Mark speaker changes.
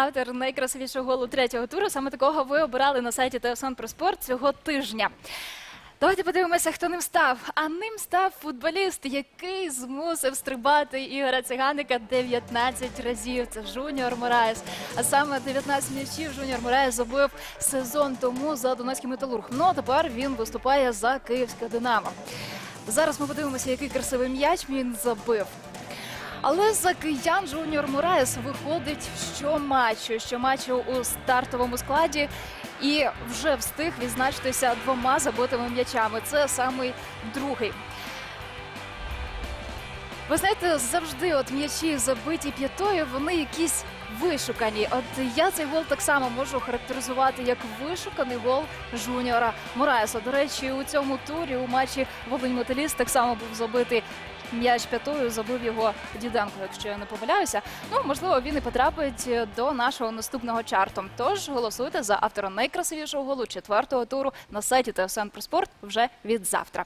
Speaker 1: автор найкрасивішого голу третього туру. Саме такого ви обирали на сайті ТСН про спорт цього тижня. Давайте подивимося, хто ним став. А ним став футболіст, який змусив стрибати Ігоря Циганика 19 разів. Це Жуніор Мораєс. А саме 19 м'ячів Жуніор Мораєс забив сезон тому за Донецький металург. Ну а тепер він виступає за Київське Динамо. Зараз ми подивимося, який красивий м'яч він забив. Але за киян Жуніор Мораєс виходить щоматчу, щоматчу у стартовому складі і вже встиг відзначитися двома забитими м'ячами. Це самий другий. Ви знаєте, завжди от м'ячі забиті п'ятою, вони якісь вишукані. От я цей гол так само можу характеризувати як вишуканий гол Жуніора Мораєса. До речі, у цьому турі у матчі Волинь Металіст так само був забитий м'яч п'ятою, забив його Діденко, якщо я не помиляюся. Ну, можливо, він і потрапить до нашого наступного чарту. Тож голосуйте за автора найкрасивішого голу четвертого туру на сайті ТСН про спорт вже від завтра.